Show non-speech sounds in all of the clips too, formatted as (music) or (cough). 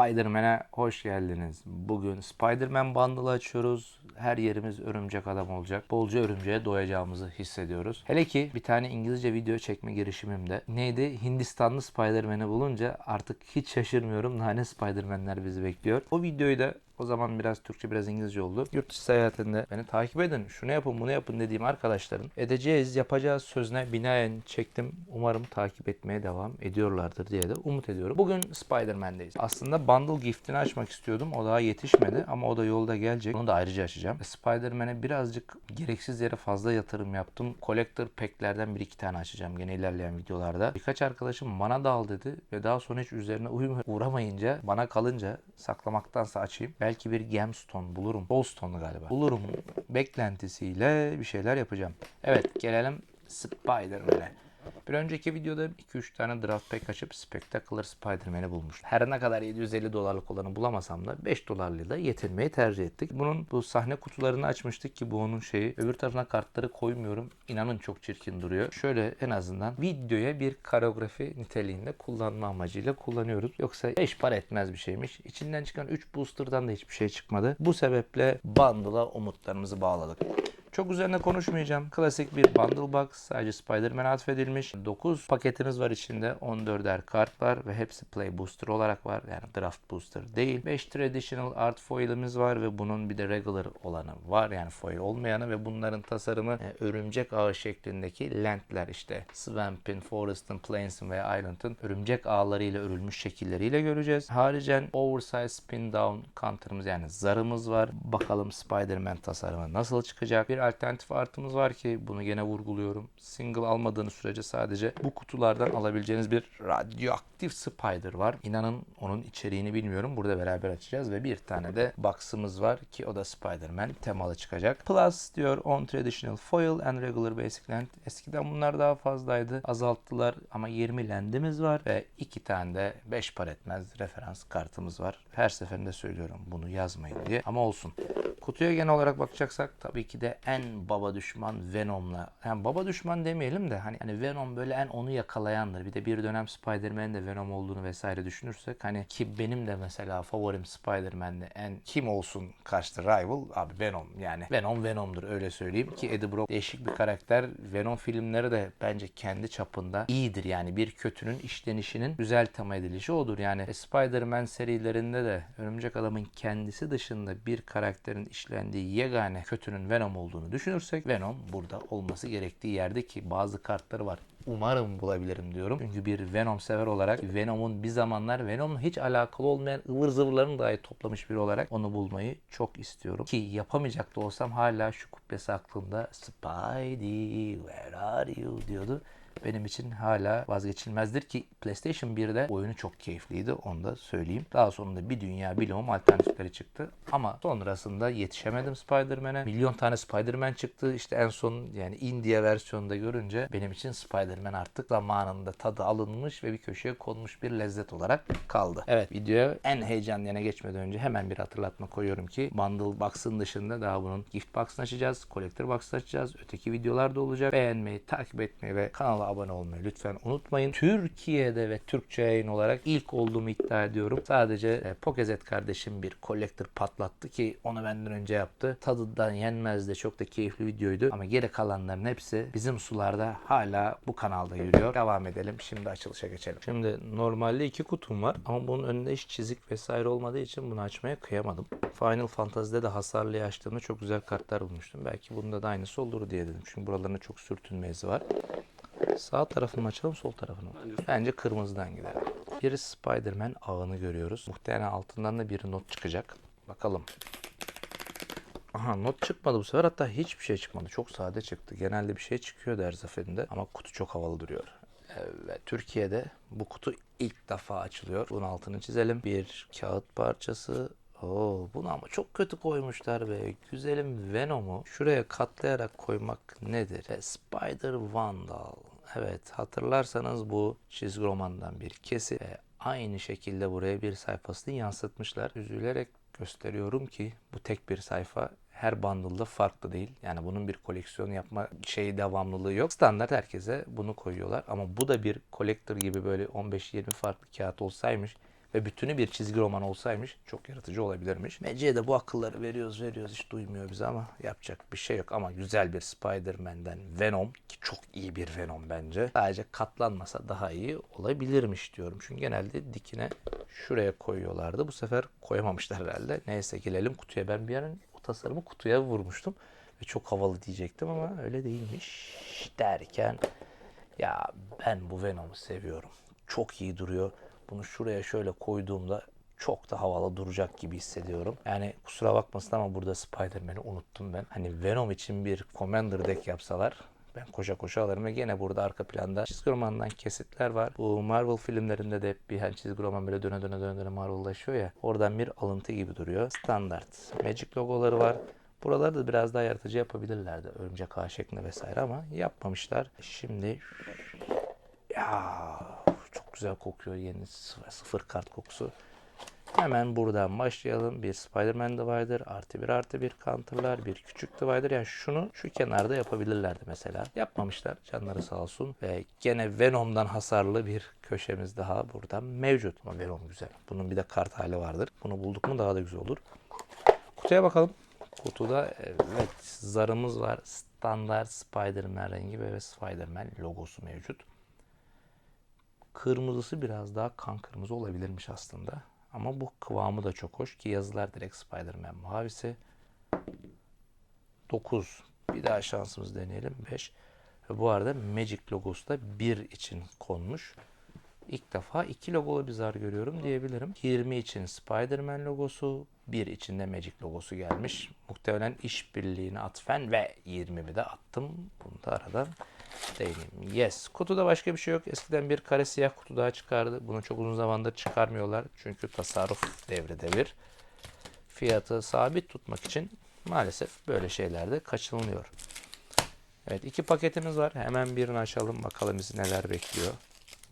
Spider-Man'e hoş geldiniz. Bugün Spider-Man bundle açıyoruz. Her yerimiz örümcek adam olacak. Bolca örümceğe doyacağımızı hissediyoruz. Hele ki bir tane İngilizce video çekme girişimimde neydi? Hindistanlı Spider-Man'i bulunca artık hiç şaşırmıyorum. Nane Spider-Man'ler bizi bekliyor. O videoyu da o zaman biraz Türkçe biraz İngilizce oldu. Yurt dışı seyahatinde beni takip edin, şunu yapın bunu yapın dediğim arkadaşların edeceğiz, yapacağız sözüne binaen çektim. Umarım takip etmeye devam ediyorlardır diye de umut ediyorum. Bugün Spider-Man'deyiz. Aslında bundle giftini açmak istiyordum. O daha yetişmedi ama o da yolda gelecek. Onu da ayrıca açacağım. Spider-Man'e birazcık gereksiz yere fazla yatırım yaptım. Collector pack'lerden bir iki tane açacağım gene ilerleyen videolarda. Birkaç arkadaşım bana da dedi ve daha sonra hiç üzerine uyum (laughs) uğramayınca bana kalınca saklamaktansa açayım. Belki bir gemstone bulurum. Soulstone'u galiba. Bulurum beklentisiyle bir şeyler yapacağım. Evet gelelim Spider-Man'e. Bir önceki videoda 2-3 tane draft pack açıp Spectacular Spider-Man'i bulmuştum. Her ne kadar 750 dolarlık olanı bulamasam da 5 dolarlı da yetinmeyi tercih ettik. Bunun bu sahne kutularını açmıştık ki bu onun şeyi. Öbür tarafına kartları koymuyorum. İnanın çok çirkin duruyor. Şöyle en azından videoya bir koreografi niteliğinde kullanma amacıyla kullanıyoruz. Yoksa 5 para etmez bir şeymiş. İçinden çıkan 3 booster'dan da hiçbir şey çıkmadı. Bu sebeple bundle'a umutlarımızı bağladık. Çok üzerine konuşmayacağım. Klasik bir bundle box. Sadece Spider-Man atfedilmiş. 9 paketimiz var içinde. 14'er kart var ve hepsi play booster olarak var. Yani draft booster değil. 5 traditional art foil'imiz var ve bunun bir de regular olanı var. Yani foil olmayanı ve bunların tasarımı e, örümcek ağı şeklindeki lentler işte. Swamp'in, Forest'ın, Plains'in veya Island'ın örümcek ağlarıyla örülmüş şekilleriyle göreceğiz. Haricen oversize spin down counter'ımız yani zarımız var. Bakalım Spider-Man tasarımı nasıl çıkacak. Bir alternatif artımız var ki bunu gene vurguluyorum. Single almadığınız sürece sadece bu kutulardan alabileceğiniz bir radyoaktif spider var. İnanın onun içeriğini bilmiyorum. Burada beraber açacağız ve bir tane de box'ımız var ki o da Spider-Man temalı çıkacak. Plus diyor on traditional foil and regular basic land. Eskiden bunlar daha fazlaydı. Azalttılar ama 20 landimiz var ve iki tane de 5 par etmez referans kartımız var. Her seferinde söylüyorum bunu yazmayın diye ama olsun. Kutuya genel olarak bakacaksak tabii ki de en baba düşman Venom'la. Yani baba düşman demeyelim de hani, hani Venom böyle en onu yakalayandır. Bir de bir dönem Spider-Man'in de Venom olduğunu vesaire düşünürsek hani ki benim de mesela favorim Spider-Man'de en kim olsun karşıta rival abi Venom yani. Venom Venom'dur öyle söyleyeyim ki Eddie Brock değişik bir karakter. Venom filmleri de bence kendi çapında iyidir yani bir kötünün işlenişinin güzel tema edilişi odur. Yani e, Spider-Man serilerinde de Örümcek Adam'ın kendisi dışında bir karakterin işlendiği yegane kötünün Venom olduğunu düşünürsek Venom burada olması gerektiği yerde ki bazı kartları var. Umarım bulabilirim diyorum. Çünkü bir Venom sever olarak Venom'un bir zamanlar Venom'la hiç alakalı olmayan ıvır zıvırlarını dahi toplamış biri olarak onu bulmayı çok istiyorum. Ki yapamayacak da olsam hala şu kubbesi aklımda Spidey where are you diyordu benim için hala vazgeçilmezdir ki PlayStation 1'de oyunu çok keyifliydi onu da söyleyeyim. Daha sonunda bir dünya bilimum alternatifleri çıktı ama sonrasında yetişemedim Spider-Man'e. Milyon tane Spider-Man çıktı işte en son yani India versiyonunda görünce benim için Spider-Man artık zamanında tadı alınmış ve bir köşeye konmuş bir lezzet olarak kaldı. Evet videoya en heyecanlı yana geçmeden önce hemen bir hatırlatma koyuyorum ki Bundle Box'ın dışında daha bunun Gift Box'ını açacağız, Collector Box'ını açacağız, öteki videolar da olacak. Beğenmeyi, takip etmeyi ve kanala abone olmayı lütfen unutmayın. Türkiye'de ve Türkçe yayın olarak ilk olduğumu iddia ediyorum. Sadece e, Pokezet kardeşim bir collector patlattı ki onu benden önce yaptı. Tadından yenmez de çok da keyifli videoydu. Ama geri kalanların hepsi bizim sularda hala bu kanalda yürüyor. Devam edelim. Şimdi açılışa geçelim. Şimdi normalde iki kutum var ama bunun önünde hiç çizik vesaire olmadığı için bunu açmaya kıyamadım. Final Fantasy'de de hasarlı açtığımda çok güzel kartlar bulmuştum. Belki bunda da aynısı olur diye dedim. Çünkü buralarında çok sürtünme izi var. Sağ tarafını mı açalım sol tarafını mı? Bence kırmızıdan gidelim. Bir Spider-Man ağını görüyoruz. Muhtemelen altından da bir not çıkacak. Bakalım. Aha not çıkmadı bu sefer hatta hiçbir şey çıkmadı. Çok sade çıktı. Genelde bir şey çıkıyor her seferinde ama kutu çok havalı duruyor. Evet Türkiye'de bu kutu ilk defa açılıyor. Bunun altını çizelim. Bir kağıt parçası Oo, bunu ama çok kötü koymuşlar be. Güzelim Venom'u şuraya katlayarak koymak nedir? E, Spider Vandal. Evet hatırlarsanız bu çizgi romandan bir kesi. E, aynı şekilde buraya bir sayfasını yansıtmışlar. Üzülerek gösteriyorum ki bu tek bir sayfa her bundle'da farklı değil. Yani bunun bir koleksiyon yapma şeyi devamlılığı yok. Standart herkese bunu koyuyorlar. Ama bu da bir collector gibi böyle 15-20 farklı kağıt olsaymış ve bütünü bir çizgi roman olsaymış çok yaratıcı olabilirmiş. Magic'e de bu akılları veriyoruz veriyoruz hiç duymuyor bizi ama yapacak bir şey yok. Ama güzel bir Spider-Man'den Venom ki çok iyi bir Venom bence. Sadece katlanmasa daha iyi olabilirmiş diyorum. Çünkü genelde dikine şuraya koyuyorlardı. Bu sefer koyamamışlar herhalde. Neyse gelelim kutuya. Ben bir an o tasarımı kutuya vurmuştum. Ve çok havalı diyecektim ama öyle değilmiş derken ya ben bu Venom'u seviyorum. Çok iyi duruyor. Bunu şuraya şöyle koyduğumda çok da havalı duracak gibi hissediyorum. Yani kusura bakmasın ama burada Spider-Man'i unuttum ben. Hani Venom için bir Commander deck yapsalar ben koşa koşa alırım ve gene burada arka planda çizgi romandan kesitler var. Bu Marvel filmlerinde de bir hani çizgi roman böyle döne döne döne döne Marvel'laşıyor ya. Oradan bir alıntı gibi duruyor. Standart Magic logoları var. Buraları da biraz daha yaratıcı yapabilirlerdi. Örümcek ağ şeklinde vesaire ama yapmamışlar. Şimdi ya güzel kokuyor yeni sıfır, sıfır kart kokusu. Hemen buradan başlayalım. Bir Spider-Man Divider, artı bir artı bir counter'lar, bir küçük Divider. Yani şunu şu kenarda yapabilirlerdi mesela. Yapmamışlar. Canları sağ olsun. Ve gene Venom'dan hasarlı bir köşemiz daha buradan mevcut. Ama Venom güzel. Bunun bir de kart hali vardır. Bunu bulduk mu daha da güzel olur. Kutuya bakalım. Kutuda evet zarımız var. Standart Spider-Man rengi ve Spider-Man logosu mevcut. Kırmızısı biraz daha kan kırmızı olabilirmiş aslında. Ama bu kıvamı da çok hoş ki yazılar direkt Spider-Man mavisi. 9. Bir daha şansımız deneyelim. 5. Ve bu arada Magic logosu da 1 için konmuş. İlk defa iki logolu bir zar görüyorum diyebilirim. 20 için Spider-Man logosu, 1 için de Magic logosu gelmiş. Muhtemelen işbirliğine atfen ve 20'mi de attım. Bunu da aradan değineyim. Yes. Kutuda başka bir şey yok. Eskiden bir kare siyah kutu daha çıkardı. Bunu çok uzun zamandır çıkarmıyorlar. Çünkü tasarruf devri devir. Fiyatı sabit tutmak için maalesef böyle şeylerde kaçınılıyor. Evet iki paketimiz var. Hemen birini açalım. Bakalım bizi neler bekliyor.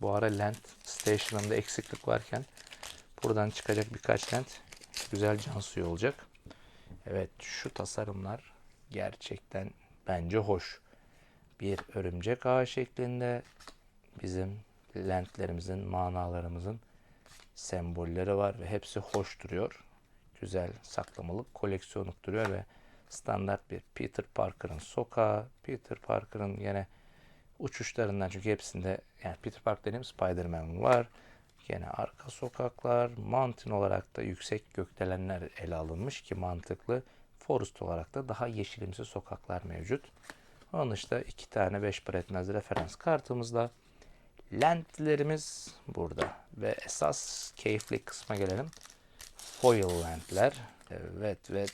Bu ara Land Station'ında eksiklik varken buradan çıkacak birkaç Land güzel can suyu olacak. Evet şu tasarımlar gerçekten bence hoş. Bir örümcek ağı şeklinde bizim lentlerimizin, manalarımızın sembolleri var ve hepsi hoş duruyor. Güzel saklamalık, koleksiyonluk duruyor ve standart bir Peter Parker'ın sokağı, Peter Parker'ın yine uçuşlarından çünkü hepsinde yani Peter Park dediğim Spider-Man var. Yine arka sokaklar, mountain olarak da yüksek gökdelenler ele alınmış ki mantıklı. Forest olarak da daha yeşilimsi sokaklar mevcut. Dışında iki tane 5 para etmez referans kartımızla. Lentlerimiz burada. Ve esas keyifli kısma gelelim. Foil lentler. Evet ve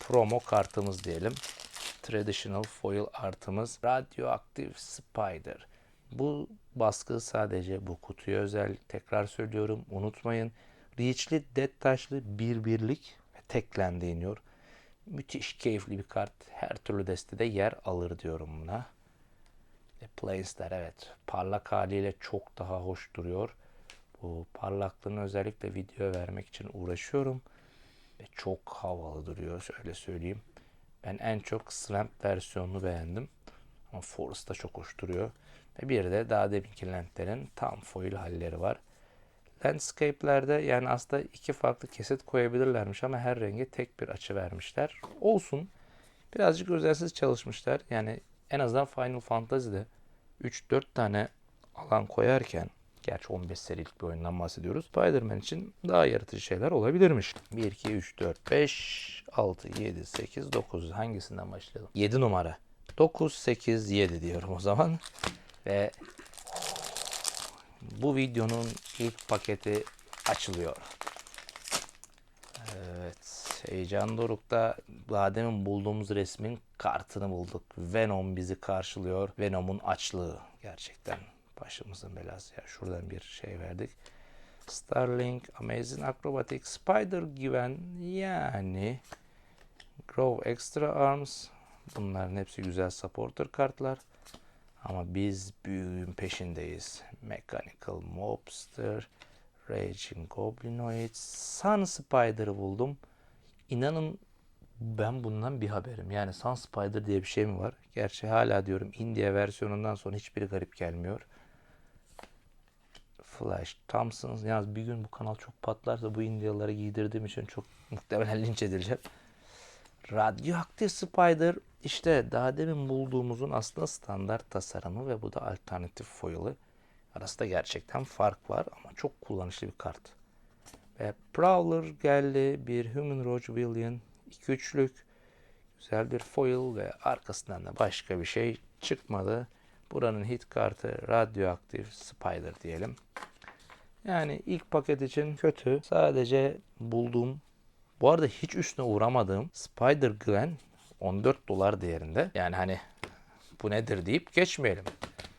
promo kartımız diyelim. Traditional foil artımız. Radioactive Spider. Bu baskı sadece bu kutuya özel. Tekrar söylüyorum unutmayın. Reach'li, dead taşlı bir birlik teklendi iniyor. Müthiş keyifli bir kart. Her türlü destede yer alır diyorum buna. E, Planes'ler evet. Parlak haliyle çok daha hoş duruyor. Bu parlaklığını özellikle video vermek için uğraşıyorum. Ve çok havalı duruyor. Şöyle söyleyeyim. Ben en çok Slamp versiyonunu beğendim. Ama Forest da çok hoş duruyor. Ve bir de daha deminki lentlerin tam foil halleri var. Landscape'lerde yani aslında iki farklı kesit koyabilirlermiş ama her renge tek bir açı vermişler. Olsun. Birazcık özensiz çalışmışlar. Yani en azından Final Fantasy'de 3-4 tane alan koyarken Gerçi 15 serilik bir oyundan bahsediyoruz. Spider-Man için daha yaratıcı şeyler olabilirmiş. 1, 2, 3, 4, 5, 6, 7, 8, 9. Hangisinden başlayalım? 7 numara. 9, 8, 7 diyorum o zaman. Ve bu videonun ilk paketi açılıyor. Evet. Heyecan dorukta daha demin bulduğumuz resmin kartını bulduk. Venom bizi karşılıyor. Venom'un açlığı gerçekten başımızın belası ya. Şuradan bir şey verdik. Starlink, Amazing Acrobatic, Spider Given yani Grow Extra Arms bunların hepsi güzel supporter kartlar. Ama biz büyüğün peşindeyiz. Mechanical Mobster, Raging Goblinoid, Sun Spider'ı buldum. İnanın ben bundan bir haberim. Yani Sun Spider diye bir şey mi var? Gerçi hala diyorum India versiyonundan sonra hiçbiri garip gelmiyor. Flash Thompson. Yalnız bir gün bu kanal çok patlarsa bu Indiyalıları giydirdiğim için çok muhtemelen linç edileceğim. Radyoaktif Spider işte daha demin bulduğumuzun aslında standart tasarımı ve bu da alternatif foil'ı. Arasında gerçekten fark var ama çok kullanışlı bir kart. Ve Prowler geldi. Bir Human Roach William. 2 üçlük. Güzel bir foil ve arkasından da başka bir şey çıkmadı. Buranın hit kartı Radyoaktif Spider diyelim. Yani ilk paket için kötü. Sadece bulduğum bu arada hiç üstüne uğramadığım Spider Gwen 14 dolar değerinde. Yani hani bu nedir deyip geçmeyelim.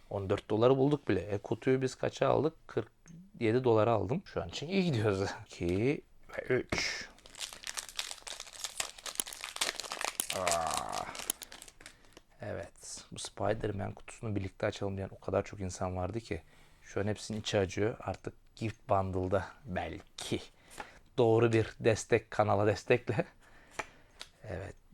14 doları bulduk bile. E, kutuyu biz kaça aldık? 47 dolara aldım. Şu an için iyi gidiyoruz. 2 ve 3. Evet. Bu Spider-Man kutusunu birlikte açalım diyen o kadar çok insan vardı ki. Şu an hepsinin içi acıyor. Artık Gift Bundle'da belki doğru bir destek kanala destekle. Evet.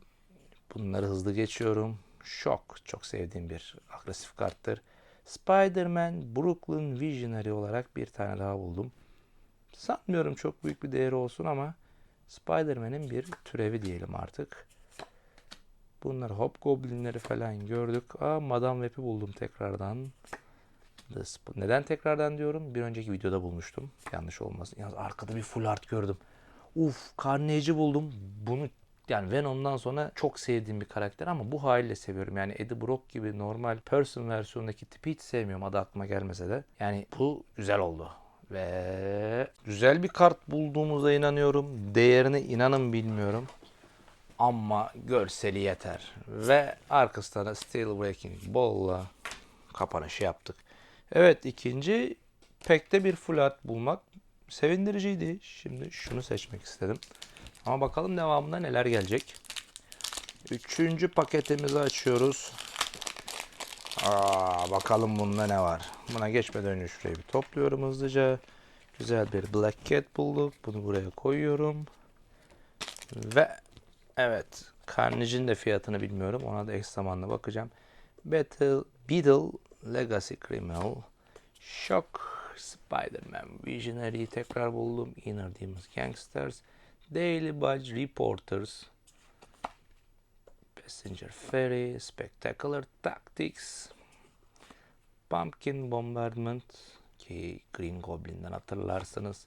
Bunları hızlı geçiyorum. Şok. Çok sevdiğim bir agresif karttır. Spider-Man Brooklyn Visionary olarak bir tane daha buldum. Sanmıyorum çok büyük bir değeri olsun ama Spider-Man'in bir türevi diyelim artık. Bunlar Hobgoblin'leri falan gördük. Aa Madame Web'i buldum tekrardan. Neden tekrardan diyorum? Bir önceki videoda bulmuştum. Yanlış olmasın. Yalnız arkada bir full art gördüm. Uf Carnage'i buldum. Bunu yani Venom'dan sonra çok sevdiğim bir karakter ama bu haliyle seviyorum. Yani Eddie Brock gibi normal person versiyondaki tipi hiç sevmiyorum adı aklıma gelmese de. Yani bu güzel oldu. Ve güzel bir kart bulduğumuza inanıyorum. Değerini inanın bilmiyorum. Ama görseli yeter. Ve arkasında da Steel Breaking Ball'la kapanışı yaptık. Evet ikinci pekte bir full art bulmak sevindiriciydi. Şimdi şunu seçmek istedim. Ama bakalım devamında neler gelecek. Üçüncü paketimizi açıyoruz. Aa, bakalım bunda ne var. Buna geçmeden önce şurayı bir topluyorum hızlıca. Güzel bir Black Cat bulduk. Bunu buraya koyuyorum. Ve evet Carnage'in de fiyatını bilmiyorum. Ona da eş zamanla bakacağım. Battle Beetle Legacy Criminal Shock Spider-Man Visionary tekrar buldum. Inner Demons Gangsters Daily Budge Reporters Passenger Ferry Spectacular Tactics Pumpkin Bombardment ki Green Goblin'den hatırlarsınız.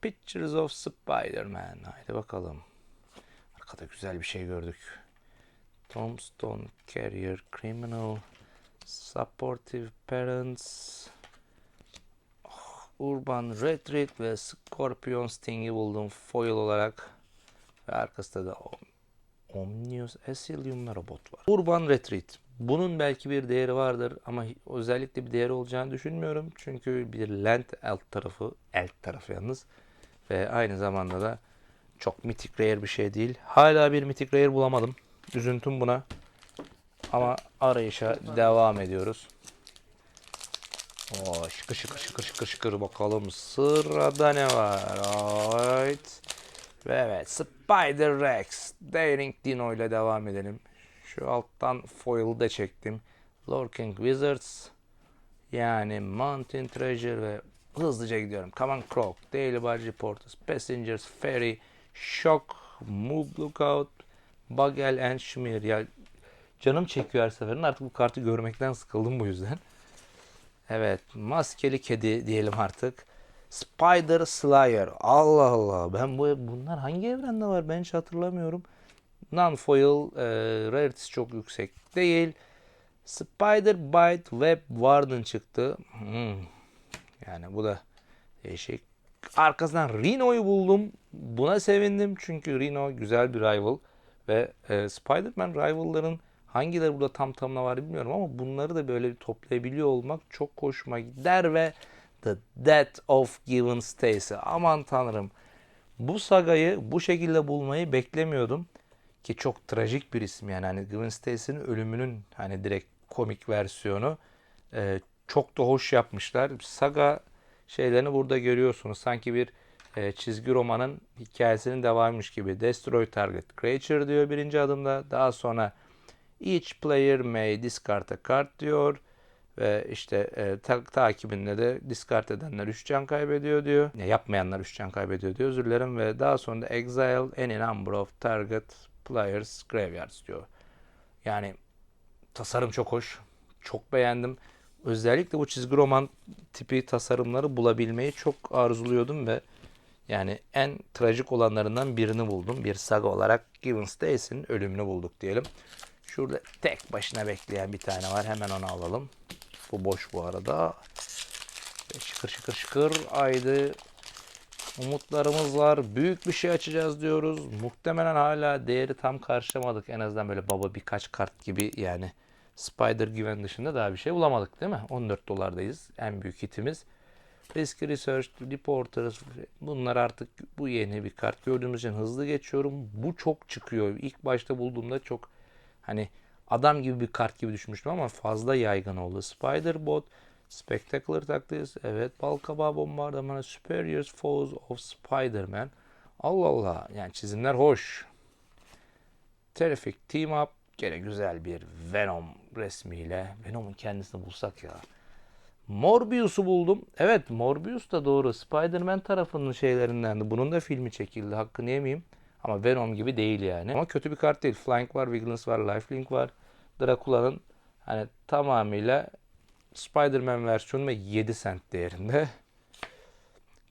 Pictures of Spider-Man. Haydi bakalım. Arkada güzel bir şey gördük. Tombstone Carrier Criminal Supportive Parents Urban Retreat ve Scorpion Sting'i buldum foil olarak. Ve arkasında da Om- Omnius Asylum'la robot var. Urban Retreat. Bunun belki bir değeri vardır ama özellikle bir değeri olacağını düşünmüyorum. Çünkü bir land alt tarafı, alt tarafı yalnız. Ve aynı zamanda da çok mythic rare bir şey değil. Hala bir mythic rare bulamadım. Üzüntüm buna. Ama arayışa devam ediyoruz. Oo, şıkır şıkır şıkır şıkır şıkır bakalım sırada ne var? Right. Ve evet Spider Rex Daring Dino ile devam edelim. Şu alttan foil'ı da çektim. Lurking Wizards yani Mountain Treasure ve hızlıca gidiyorum. Common Croc, Daily Budge Reporters, Passengers, Ferry, Shock, Move Lookout, Bagel and Schmier. Ya canım çekiyor her seferinde. Artık bu kartı görmekten sıkıldım bu yüzden. Evet, maskeli kedi diyelim artık. Spider Slayer. Allah Allah. Ben bu bunlar hangi evrende var? Ben hiç hatırlamıyorum. Non-foil e, rarity'si çok yüksek değil. Spider Bite Web Warden çıktı. Hmm. Yani bu da değişik. Arkasından Rhino'yu buldum. Buna sevindim çünkü Rhino güzel bir rival. Ve e, Spider-Man rival'ların hangileri burada tam tamına var bilmiyorum ama bunları da böyle bir toplayabiliyor olmak çok hoşuma gider ve The Death of Given Stacy. Aman tanrım. Bu sagayı bu şekilde bulmayı beklemiyordum. Ki çok trajik bir isim yani. Hani Gwen Stacy'nin ölümünün hani direkt komik versiyonu. Ee, çok da hoş yapmışlar. Saga şeylerini burada görüyorsunuz. Sanki bir e, çizgi romanın hikayesinin devamıymış gibi. Destroy Target Creature diyor birinci adımda. Daha sonra Each player may discard a card diyor. Ve işte e, ta- takibinde de discard edenler 3 can kaybediyor diyor. Ya, yapmayanlar 3 can kaybediyor diyor özür dilerim. Ve daha sonra da exile any number of target players graveyards diyor. Yani tasarım çok hoş. Çok beğendim. Özellikle bu çizgi roman tipi tasarımları bulabilmeyi çok arzuluyordum ve yani en trajik olanlarından birini buldum. Bir saga olarak Given Stacy'nin ölümünü bulduk diyelim. Şurada tek başına bekleyen bir tane var. Hemen onu alalım. Bu boş bu arada. Şıkır şıkır şıkır. Haydi. Umutlarımız var. Büyük bir şey açacağız diyoruz. Muhtemelen hala değeri tam karşılamadık. En azından böyle baba birkaç kart gibi yani. Spider Gwen dışında daha bir şey bulamadık değil mi? 14 dolardayız. En büyük hitimiz. Risk Research, Reporters bunlar artık bu yeni bir kart. Gördüğümüz için hızlı geçiyorum. Bu çok çıkıyor. İlk başta bulduğumda çok hani adam gibi bir kart gibi düşünmüştüm ama fazla yaygın oldu. Spider Bot, Spectacular Tactics, evet Balkabağı Bombardımanı, Superior Foes of Spider-Man. Allah Allah yani çizimler hoş. Terrific Team Up gene güzel bir Venom resmiyle. Venom'un kendisini bulsak ya. Morbius'u buldum. Evet Morbius da doğru. Spider-Man tarafının şeylerindendi. Bunun da filmi çekildi. Hakkını yemeyeyim. Ama Venom gibi değil yani. Ama kötü bir kart değil. Flank var, Vigilance var, Lifelink var. Dracula'nın hani tamamıyla Spider-Man versiyonu ve 7 cent değerinde.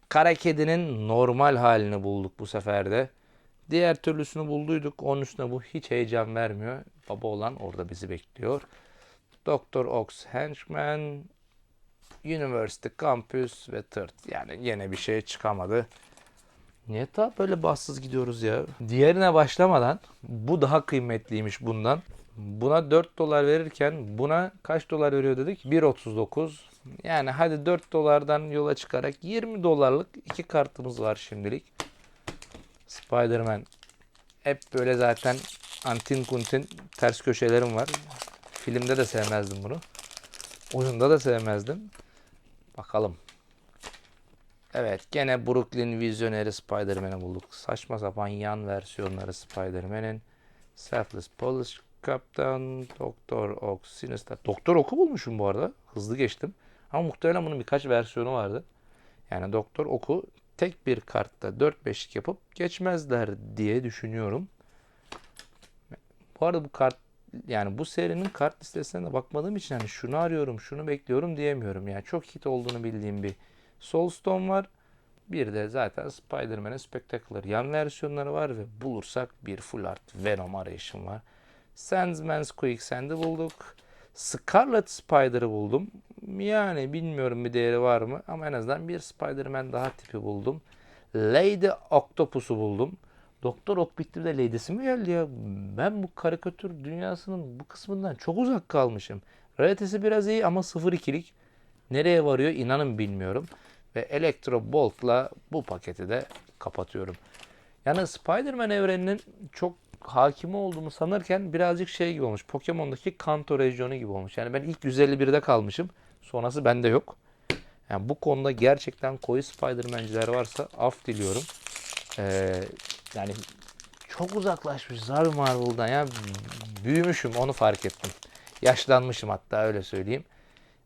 Kara kedinin normal halini bulduk bu sefer de. Diğer türlüsünü bulduyduk. Onun üstüne bu hiç heyecan vermiyor. Baba olan orada bizi bekliyor. Dr. Ox Henchman, University Campus ve Tırt. Yani yine bir şey çıkamadı. Niye ta böyle bassız gidiyoruz ya? Diğerine başlamadan bu daha kıymetliymiş bundan. Buna 4 dolar verirken buna kaç dolar veriyor dedik? 1.39. Yani hadi 4 dolardan yola çıkarak 20 dolarlık iki kartımız var şimdilik. Spider-Man hep böyle zaten antin kuntin ters köşelerim var. Filmde de sevmezdim bunu. Oyunda da sevmezdim. Bakalım. Evet gene Brooklyn Visionary Spider-Man'i bulduk. Saçma sapan yan versiyonları Spider-Man'in. Selfless Polish Captain, Doktor Oak, Sinister. Doktor Oak'u bulmuşum bu arada. Hızlı geçtim. Ama muhtemelen bunun birkaç versiyonu vardı. Yani Doktor Oak'u tek bir kartta 4-5'lik yapıp geçmezler diye düşünüyorum. Bu arada bu kart yani bu serinin kart listesine de bakmadığım için hani şunu arıyorum, şunu bekliyorum diyemiyorum. Yani çok hit olduğunu bildiğim bir Soulstone var. Bir de zaten Spider-Man'in Spectacular yan versiyonları var ve bulursak bir full art Venom arayışım var. Sandman's Quicksand'ı bulduk. Scarlet Spider'ı buldum. Yani bilmiyorum bir değeri var mı ama en azından bir Spider-Man daha tipi buldum. Lady Octopus'u buldum. Doktor Ok bitti de Lady'si mi geldi ya? Ben bu karikatür dünyasının bu kısmından çok uzak kalmışım. Realitesi biraz iyi ama 0-2'lik. Nereye varıyor inanın bilmiyorum. Ve Electro Bolt'la bu paketi de kapatıyorum. Yani Spider-Man evreninin çok hakimi olduğumu sanırken birazcık şey gibi olmuş. Pokemon'daki Kanto rejyonu gibi olmuş. Yani ben ilk 151'de kalmışım. Sonrası bende yok. Yani bu konuda gerçekten koyu Spider-Man'ciler varsa af diliyorum. Ee, yani çok uzaklaşmışız abi Marvel'dan ya. Büyümüşüm onu fark ettim. Yaşlanmışım hatta öyle söyleyeyim.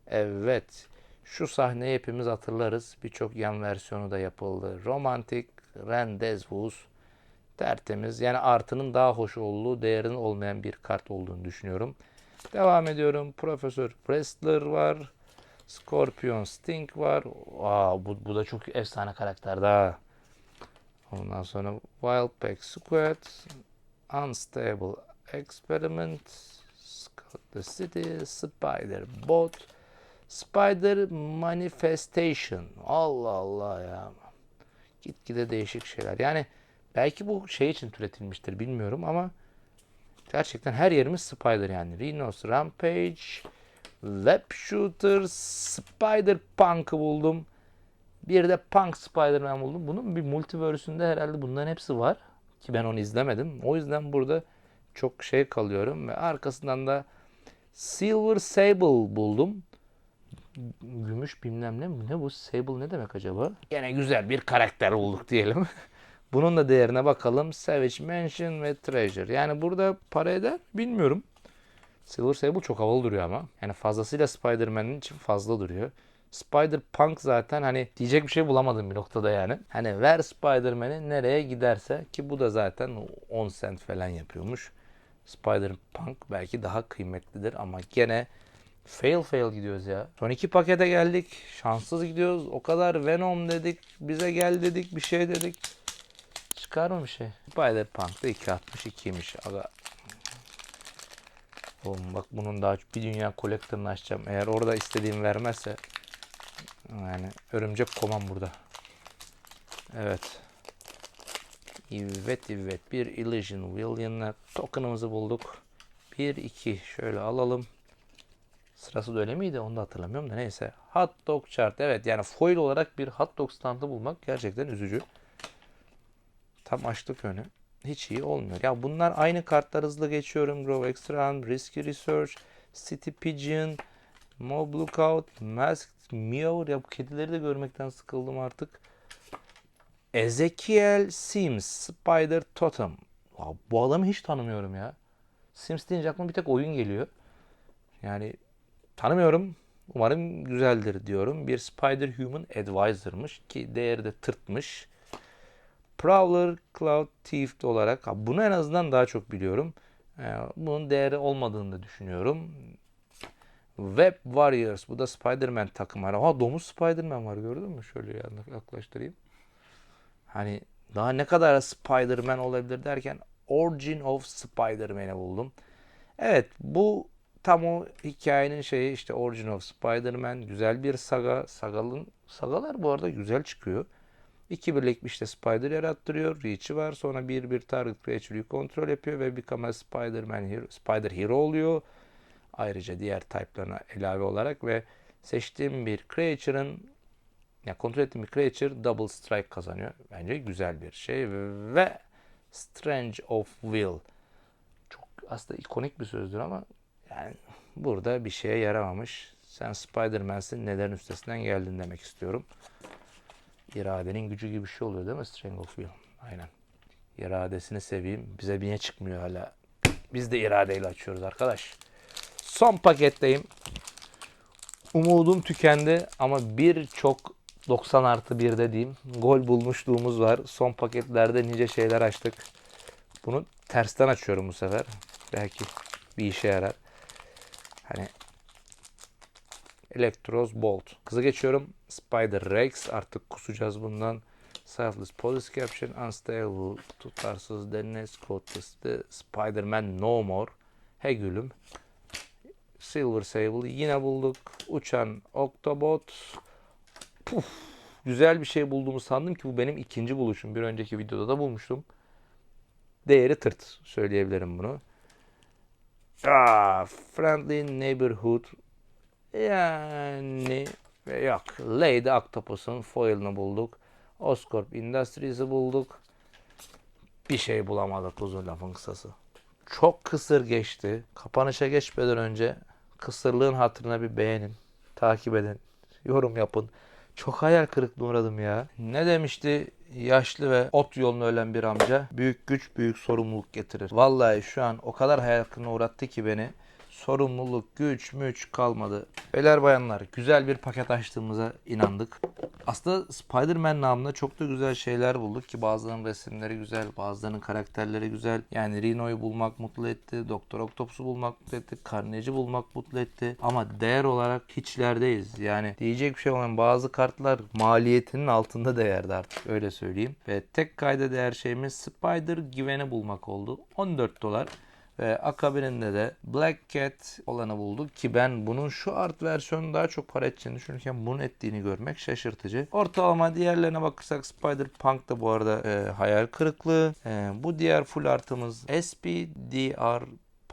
Evet. Şu sahneyi hepimiz hatırlarız. Birçok yan versiyonu da yapıldı. Romantik, Rendezvous, tertemiz. Yani artının daha hoş olduğu, değerinin olmayan bir kart olduğunu düşünüyorum. Devam ediyorum. Profesör Wrestler var. Scorpion Sting var. Aa, bu, bu da çok efsane karakter daha. Ondan sonra Wild Pack Squad, Unstable Experiment, Scout the City, Spider Bot, Spider Manifestation. Allah Allah ya. Gitgide değişik şeyler. Yani belki bu şey için türetilmiştir bilmiyorum ama gerçekten her yerimiz Spider yani. Rhinos Rampage, Web Shooter, Spider Punk'ı buldum. Bir de Punk Spider-Man buldum. Bunun bir multiverse'ünde herhalde bunların hepsi var. Ki ben onu izlemedim. O yüzden burada çok şey kalıyorum. Ve arkasından da Silver Sable buldum. Gümüş bilmem ne? Ne bu? Sable ne demek acaba? Yine güzel bir karakter bulduk diyelim. (laughs) Bunun da değerine bakalım. Savage Mansion ve Treasure. Yani burada para eder bilmiyorum. Silver Sable çok havalı duruyor ama. Yani fazlasıyla Spider-Man'in için fazla duruyor. Spider-Punk zaten hani diyecek bir şey bulamadım bir noktada yani. Hani ver Spider-Man'i nereye giderse ki bu da zaten 10 cent falan yapıyormuş. Spider-Punk belki daha kıymetlidir ama gene fail fail gidiyoruz ya. Son iki pakete geldik. Şanssız gidiyoruz. O kadar Venom dedik. Bize gel dedik. Bir şey dedik. Çıkar mı bir şey? Spider-Punk da 2.62'ymiş. Aga. Oğlum bak bunun daha bir dünya collector'ını açacağım. Eğer orada istediğim vermezse yani örümcek koman burada. Evet. Evet evet bir Illusion Villain'la token'ımızı bulduk. 1 2 şöyle alalım. Sırası da öyle miydi? Onu da hatırlamıyorum da neyse. Hot dog chart. Evet yani foil olarak bir hot dog standı bulmak gerçekten üzücü. Tam açtık önü. Hiç iyi olmuyor. Ya bunlar aynı kartlar hızlı geçiyorum. Grow Extra, Risky Research, City Pigeon, Mob Lookout, Masked Meow. Ya bu kedileri de görmekten sıkıldım artık. Ezekiel Sims, Spider Totem. Ya bu adamı hiç tanımıyorum ya. Sims deyince aklıma bir tek oyun geliyor. Yani tanımıyorum. Umarım güzeldir diyorum. Bir Spider Human Advisor'mış ki değeri de tırtmış. Prowler Cloud Thief olarak bunu en azından daha çok biliyorum. Ee, bunun değeri olmadığını da düşünüyorum. Web Warriors. Bu da Spider-Man takımı. Ha domuz Spider-Man var gördün mü? Şöyle yaklaştırayım. Hani daha ne kadar Spider-Man olabilir derken Origin of Spider-Man'i buldum. Evet bu tam o hikayenin şeyi işte Origin of Spider-Man güzel bir saga. Sagalın sagalar bu arada güzel çıkıyor. İki birlik işte Spider yarattırıyor. Reach'i var. Sonra bir bir target creature'ı kontrol yapıyor ve become Spider-Man hero, Spider hero oluyor. Ayrıca diğer type'larına ilave olarak ve seçtiğim bir creature'ın ya kontrol ettiğim bir creature double strike kazanıyor. Bence güzel bir şey ve Strange of Will. Çok aslında ikonik bir sözdür ama yani burada bir şeye yaramamış. Sen Spider-Man'sin neden üstesinden geldin demek istiyorum. İradenin gücü gibi bir şey oluyor değil mi Strange of Will? Aynen. İradesini seveyim. Bize niye çıkmıyor hala? Biz de iradeyle açıyoruz arkadaş. Son paketteyim. Umudum tükendi ama birçok 90 artı 1 dediğim gol bulmuşluğumuz var. Son paketlerde nice şeyler açtık. Bunu tersten açıyorum bu sefer. Belki bir işe yarar. Hani Electros Bolt. Kızı geçiyorum. Spider Rex. Artık kusacağız bundan. Selfless Police Caption. Unstable. Tutarsız Deniz Kod testi. Spider-Man No More. He gülüm. Silver Sable yine bulduk. Uçan Octobot. Puf. Güzel bir şey bulduğumu sandım ki bu benim ikinci buluşum. Bir önceki videoda da bulmuştum. Değeri tırt söyleyebilirim bunu. Ah, Friendly Neighborhood yani yok. Lady Octopus'un foil'ını bulduk. Oscorp Industries'i bulduk. Bir şey bulamadık uzun lafın kısası. Çok kısır geçti. Kapanışa geçmeden önce kısırlığın hatırına bir beğenin. Takip edin. Yorum yapın. Çok hayal kırıklığına uğradım ya. Ne demişti yaşlı ve ot yolunu ölen bir amca? Büyük güç büyük sorumluluk getirir. Vallahi şu an o kadar hayal kırıklığına uğrattı ki beni. Sorumluluk, güç, müç kalmadı. Beyler bayanlar güzel bir paket açtığımıza inandık. Aslında Spider-Man namında çok da güzel şeyler bulduk ki bazılarının resimleri güzel, bazılarının karakterleri güzel. Yani Rhino'yu bulmak mutlu etti, Doktor Octopus'u bulmak mutlu etti, Carnage'i bulmak mutlu etti. Ama değer olarak hiçlerdeyiz. Yani diyecek bir şey olan bazı kartlar maliyetinin altında değerdi artık öyle söyleyeyim. Ve tek kayda değer şeyimiz Spider-Gwen'i bulmak oldu. 14 dolar. Ve akabininde de Black Cat olanı bulduk ki ben bunun şu art versiyonu daha çok para edeceğini düşünürken bunun ettiğini görmek şaşırtıcı. Ortalama diğerlerine bakırsak Spider Punk da bu arada e, hayal kırıklığı. E, bu diğer full artımız SPDR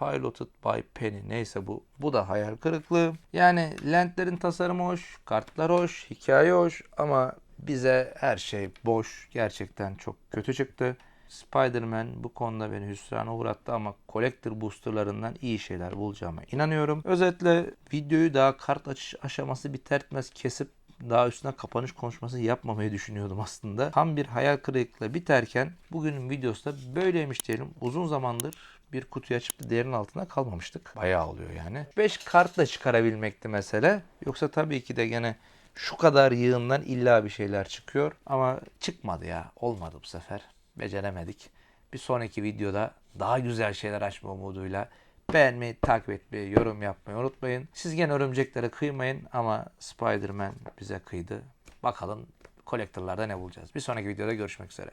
Piloted by Penny. Neyse bu. Bu da hayal kırıklığı. Yani lentlerin tasarımı hoş, kartlar hoş, hikaye hoş ama bize her şey boş. Gerçekten çok kötü çıktı. Spider-Man bu konuda beni hüsrana uğrattı ama Collector Booster'larından iyi şeyler bulacağıma inanıyorum. Özetle videoyu daha kart açış aşaması bitertmez kesip daha üstüne kapanış konuşması yapmamayı düşünüyordum aslında. Tam bir hayal kırıklığı biterken bugünün videosu da böyleymiş diyelim. Uzun zamandır bir kutuyu açıp da değerin altında kalmamıştık. Bayağı oluyor yani. 5 kart da çıkarabilmekti mesele. Yoksa tabii ki de gene şu kadar yığından illa bir şeyler çıkıyor. Ama çıkmadı ya. Olmadı bu sefer. Beceremedik. Bir sonraki videoda daha güzel şeyler açma umuduyla beğenmeyi, takip etmeyi, yorum yapmayı unutmayın. Siz gene örümceklere kıymayın ama Spider-Man bize kıydı. Bakalım kolektörlerde ne bulacağız. Bir sonraki videoda görüşmek üzere.